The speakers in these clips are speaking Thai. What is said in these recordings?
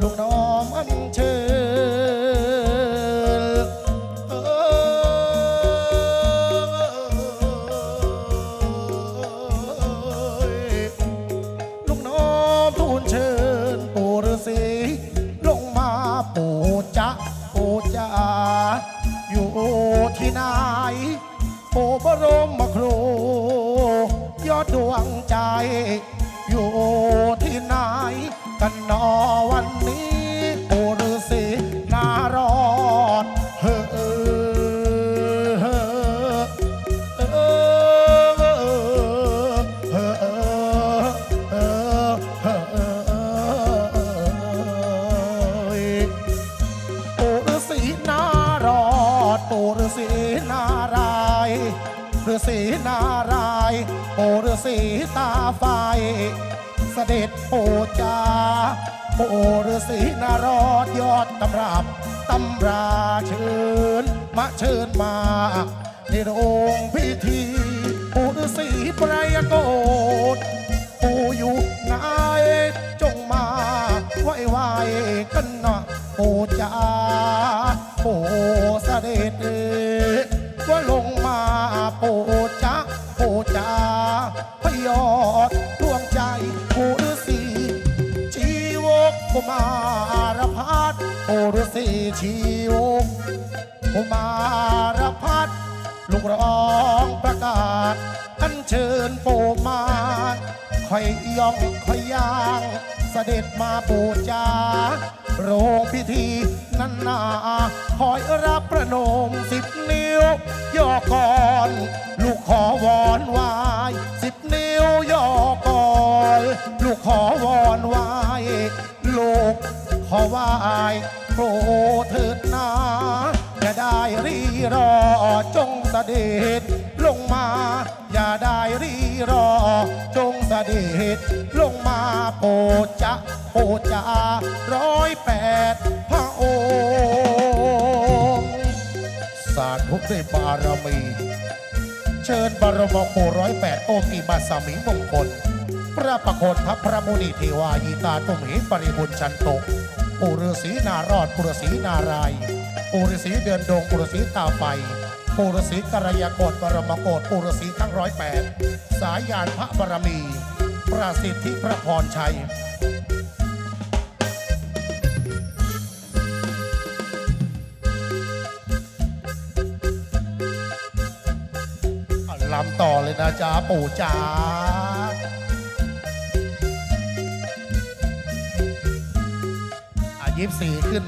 ลูกน้อมอันเชิญเอ้ยลูกน้อมทูลเชิญปู่ฤาษีลงมาปู่จะปู่จ๋าอยู่ที่ไหนปู่บรมครู ยอดดวงใจอยู่ันนอวันนี้ โอรสีนารอดเฮ้อฤาษีนารายโอฤาษีตาไฟ สด็จปู่จาปูฤาษีนารอดยอดตำรับตำราเชิญมาเชิญมาในโรงพิธีปูฤาษีไพรโกฏปู่อยู่ไหนจงมาไหวไหวกันหน่อยปู่จ๋าปูเสด็จ ชีวกกุมารพัฒลูกร้องประกาศอันเชิญปู่มาคอยย่องคอยย่าง เสด็จมาปูจาโรงพิธีนันนาคอยรับประนมสิบนิ้วย่อก่อนลูกขอวอนไหวายสิบนิ้วย่อก่อนลูกขอวอนไหวายลูกขอไหวาย โปรดเถิดนาอย่าได้รีรอจงเสด็จลงมา อย่าได้รีรอ จงเสด็จลงมาโปรดจะโปรดจะร้อยแปดพระองค์สาธุด้วยบารมี เชิญบรมโคร้อยแปดโอกีมาสามิมงคล พระประโคนทัพพระมุนีเทวายีตาตุมเหปริบุญชันโต ปุฤษีนารอดปุฤษีนารายณ์ปุฤษีเดือนดงปุฤษีตาไฟปุฤษีกัลยาโกฏบรมโกฏปุฤษีทั้งร้อยแปดสายยานพระบารมี ประสิทธิพระพรชัยลำต่อเลยนะจ๊ะปู่จ๋า ยิบสี่ขึ้น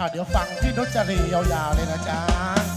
อะเดี๋ยวฟังพี่นุชรียาวๆเลยนะจ๊ะ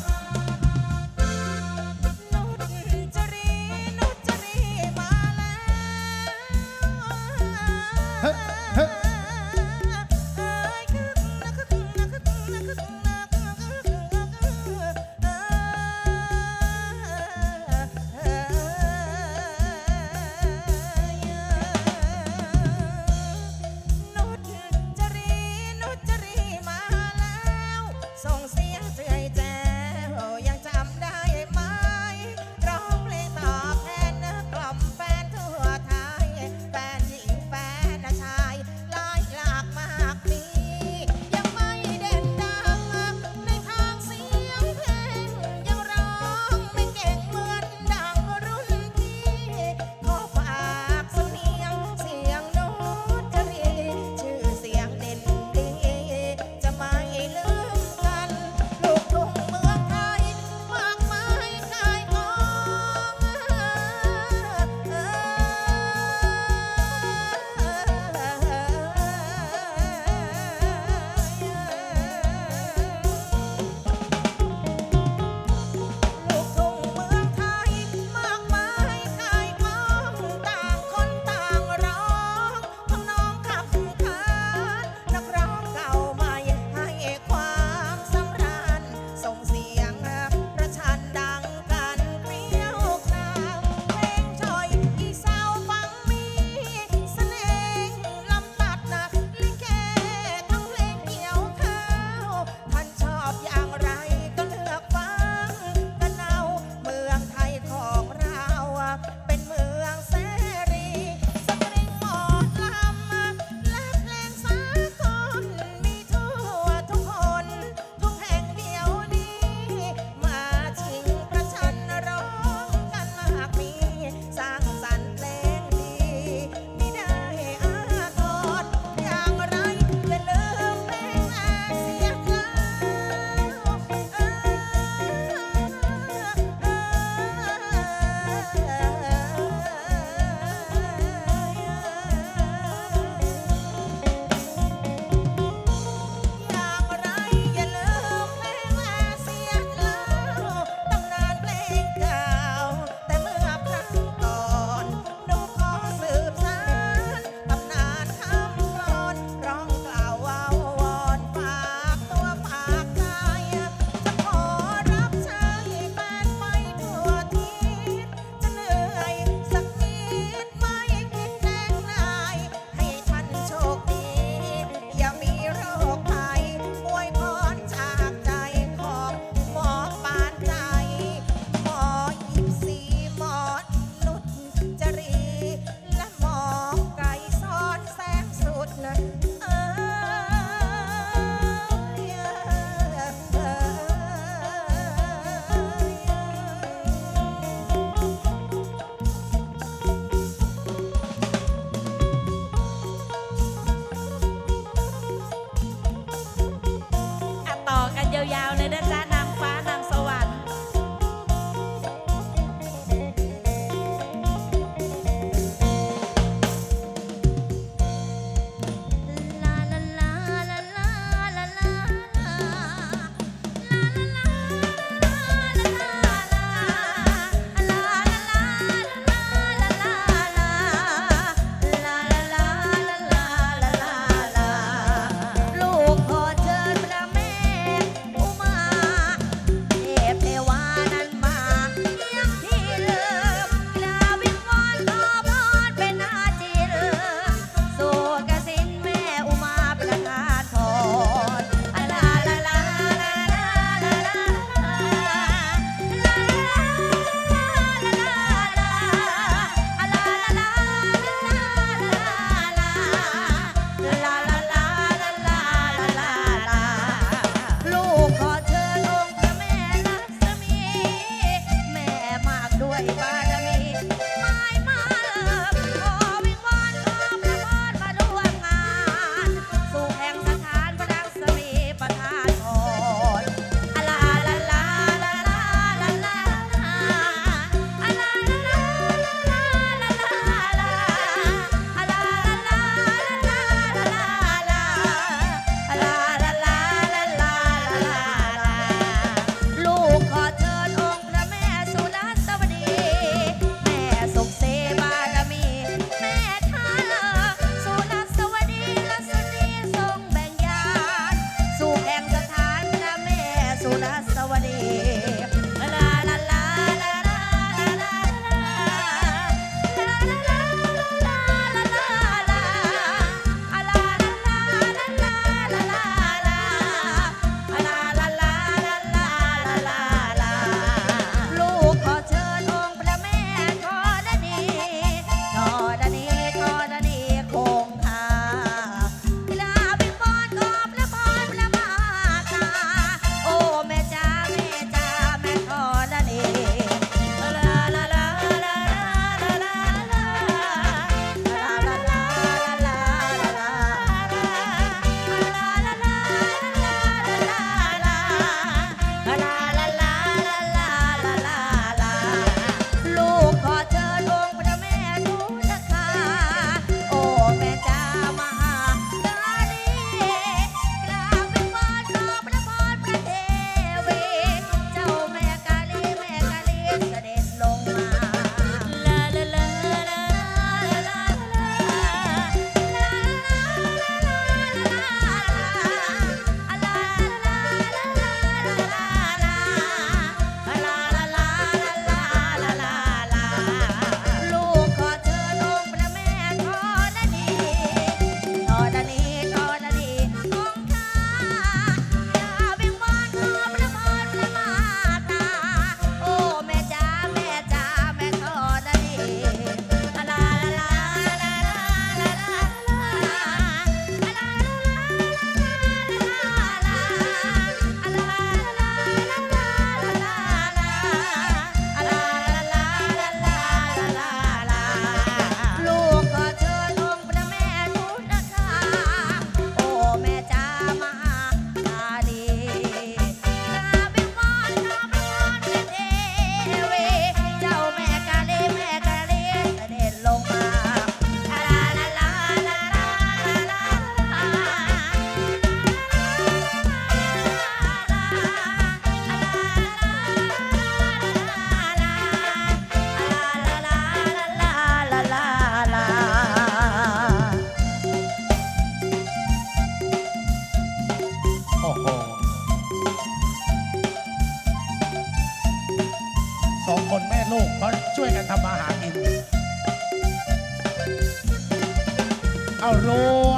รัว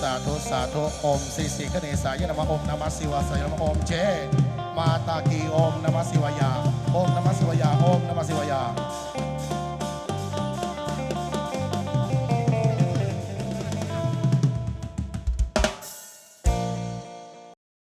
สาธุสาธุอมสีสีคเนสายนามะอมนามาสิวาสายนามะอมเจมาตากีอมนามาสิวายาอมนามาสิวายาอมนามาสิวายา